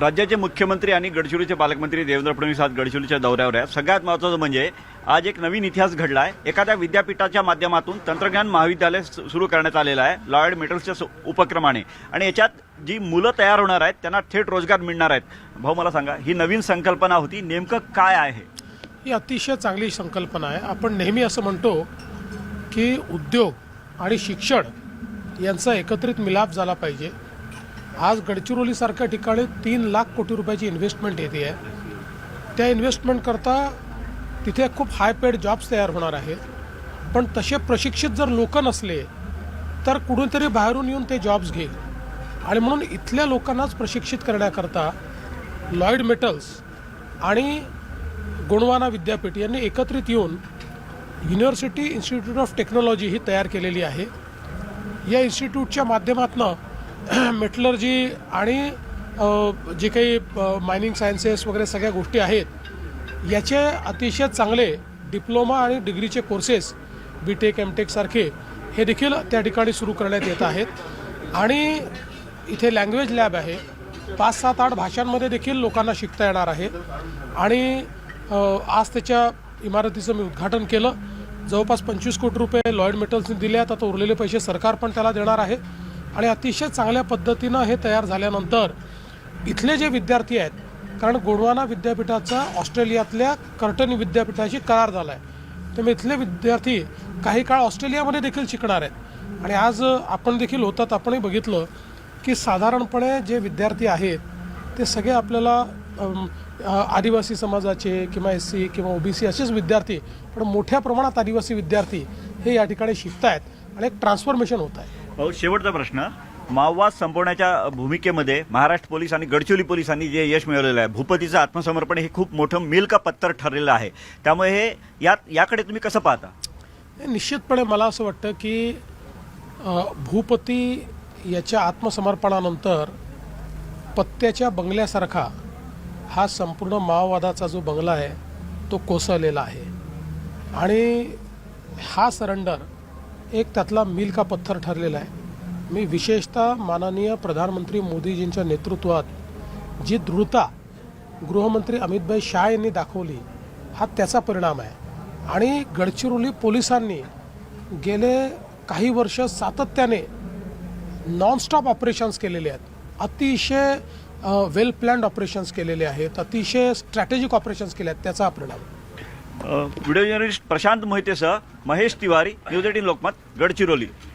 राज्याचे मुख्यमंत्री आणि गडचिरोलीचे पालकमंत्री देवेंद्र फडणवीस आज गडचिरोलीच्या दौऱ्यावर आहेत. सगळ्यात महत्त्वाचं म्हणजे आज एक नवीन इतिहास घडला आहे एखाद्या विद्यापीठाच्या माध्यमातून तंत्रज्ञान महाविद्यालय सु- सुरू करण्यात आलेलं आहे लॉयड मेटल्सच्या सु- उपक्रमाने. आणि याच्यात जी मुलं तयार होणार आहेत त्यांना थेट रोजगार मिळणार आहेत. भाऊ मला सांगा ही नवीन संकल्पना होती नेमकं काय आहे? ही अतिशय चांगली संकल्पना आहे. आपण नेहमी असं म्हणतो की उद्योग आणि शिक्षण यांचा एकत्रित मिलाप झाला पाहिजे. आज गडचिरोलीसारख्या ठिकाणी तीन लाख कोटी रुपयाची इन्व्हेस्टमेंट येते आहे. त्या इन्व्हेस्टमेंटकरता तिथे खूप हाय पेड जॉब्स तयार होणार आहेत. पण तसे प्रशिक्षित जर लोक नसले तर कुठूनतरी बाहेरून येऊन ते जॉब्स घेईल. आणि म्हणून इथल्या लोकांनाच प्रशिक्षित करण्याकरता लॉईड मेटल्स आणि गोंडवाना विद्यापीठ यांनी एकत्रित येऊन युनिव्हर्सिटी इन्स्टिट्यूट ऑफ टेक्नॉलॉजी ही तयार केलेली आहे. या इन्स्टिट्यूटच्या माध्यमातून मेटलर्जी आणि जे काही मायनिंग सायन्सेस वगैरे सगळ्या गोष्टी आहेत याचे अतिशय चांगले डिप्लोमा आणि डिग्रीचे कोर्सेस बी टेक एम टेकसारखे हे देखील त्या ठिकाणी सुरू करण्यात येत आहेत. आणि इथे लँग्वेज लॅब आहे. पाच सात आठ भाषांमध्ये देखील लोकांना शिकता येणार आहे. आणि आज त्याच्या इमारतीचं मी उद्घाटन केलं. जवळपास पंचवीस कोटी रुपये लॉयड मेटल्सने दिले आहेत. आता उरलेले पैसे सरकार पण त्याला देणार आहे. आणि अतिशय चांगल्या पद्धतीनं हे तयार झाल्यानंतर इथले जे विद्यार्थी आहेत कारण गोडवाना विद्यापीठाचा ऑस्ट्रेलियातल्या कर्टनी विद्यापीठाशी करार झाला आहे त्यामुळे इथले विद्यार्थी काही काळ ऑस्ट्रेलियामध्ये देखील शिकणार आहेत. आणि आज आपण देखील होतात आपणही बघितलं की साधारणपणे जे विद्यार्थी आहेत ते सगळे आपल्याला आदिवासी समाजाचे किंवा एस सी किंवा ओबीसी असेच विद्यार्थी पण मोठ्या प्रमाणात आदिवासी विद्यार्थी हे या ठिकाणी शिकत आहेत आणि एक ट्रान्सफॉर्मेशन होत आहे. भाऊ शेवटचा प्रश्न. माओवाद संपवण्याच्या भूमिकेमध्ये महाराष्ट्र पोलीस आणि गडचिरोली पोलिसांनी जे यश मिळवलेलं आहे भूपतीचं आत्मसमर्पण हे खूप मोठं मिल का पत्तर ठरलेलं आहे. त्यामुळे हे यात याकडे तुम्ही कसं पाहता? हे निश्चितपणे मला असं वाटतं की भूपती याच्या आत्मसमर्पणानंतर पत्त्याच्या बंगल्यासारखा हा संपूर्ण माओवादाचा जो बंगला आहे तो कोसळलेला आहे. आणि हा सरेंडर एक त्यातला मील का पत्थर ठरलेला आहे. मी विशेषतः माननीय प्रधानमंत्री मोदीजींच्या नेतृत्वात जी दृढता गृहमंत्री अमितभाई शाह यांनी दाखवली हा त्याचा परिणाम आहे. आणि गडचिरोली पोलिसांनी गेले काही वर्ष सातत्याने नॉनस्टॉप ऑपरेशन्स केलेले आहेत. अतिशय वेल प्लॅन्ड ऑपरेशन्स केलेले आहेत. अतिशय स्ट्रॅटेजिक ऑपरेशन्स केले आहेत. त्याचा परिणाम. आहे. व्हिडिओ जर्नलिस्ट प्रशांत मोहितेसह महेश तिवारी न्यूज एटीन लोकमत गडचिरोली.